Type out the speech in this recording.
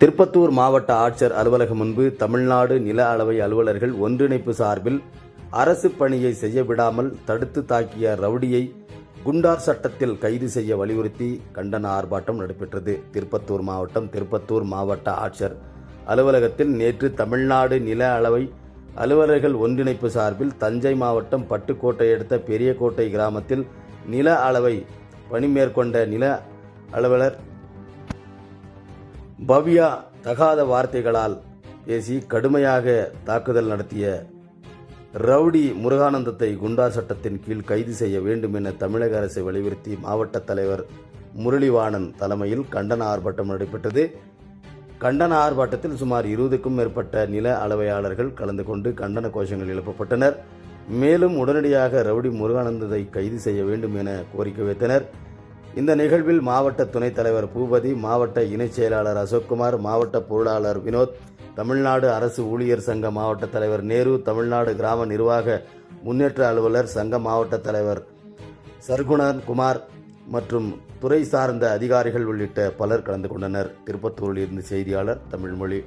திருப்பத்தூர் மாவட்ட ஆட்சியர் அலுவலகம் முன்பு தமிழ்நாடு நில அளவை அலுவலர்கள் ஒன்றிணைப்பு சார்பில் அரசு பணியை செய்ய விடாமல் தடுத்து தாக்கிய ரவுடியை குண்டார் சட்டத்தில் கைது செய்ய வலியுறுத்தி கண்டன ஆர்ப்பாட்டம் நடைபெற்றது. திருப்பத்தூர் மாவட்டம் திருப்பத்தூர் மாவட்ட ஆட்சியர் அலுவலகத்தில் நேற்று தமிழ்நாடு நில அளவை அலுவலர்கள் ஒன்றிணைப்பு சார்பில் தஞ்சை மாவட்டம் பட்டுக்கோட்டை அடுத்த பெரியகோட்டை கிராமத்தில் நில அளவை பணி மேற்கொண்ட நில அலுவலர் பவ்யா தகாத வார்த்தைகளால் பேசி கடுமையாக தாக்குதல் நடத்திய ரவுடி முருகானந்தத்தை குண்டா சட்டத்தின் கீழ் கைது செய்ய வேண்டும் என தமிழக அரசை வலியுறுத்தி மாவட்ட தலைவர் முரளிவாணன் தலைமையில் கண்டன ஆர்ப்பாட்டம் நடைபெற்றது. கண்டன ஆர்ப்பாட்டத்தில் சுமார் இருபதுக்கும் மேற்பட்ட நில அளவையாளர்கள் கலந்து கொண்டு கண்டன கோஷங்கள் எழுப்பப்பட்டனர். மேலும் உடனடியாக ரவுடி முருகானந்தத்தை கைது செய்ய வேண்டும் என கோரிக்கை வைத்தனர். இந்த நிகழ்வில் மாவட்ட துணைத் தலைவர் பூபதி மாவட்ட இணைச் செயலாளர் அசோக்குமார் மாவட்ட பொருளாளர் வினோத் தமிழ்நாடு அரசு ஊழியர் சங்க மாவட்ட தலைவர் நேரு தமிழ்நாடு கிராம நிர்வாக முன்னேற்ற அலுவலர் சங்க மாவட்ட தலைவர் சர்குணன் குமார் மற்றும் துறை சார்ந்த அதிகாரிகள் உள்ளிட்ட பலர் கலந்து கொண்டனர். திருப்பத்தூரில் இருந்து செய்தியாளர் தமிழ்மொழி.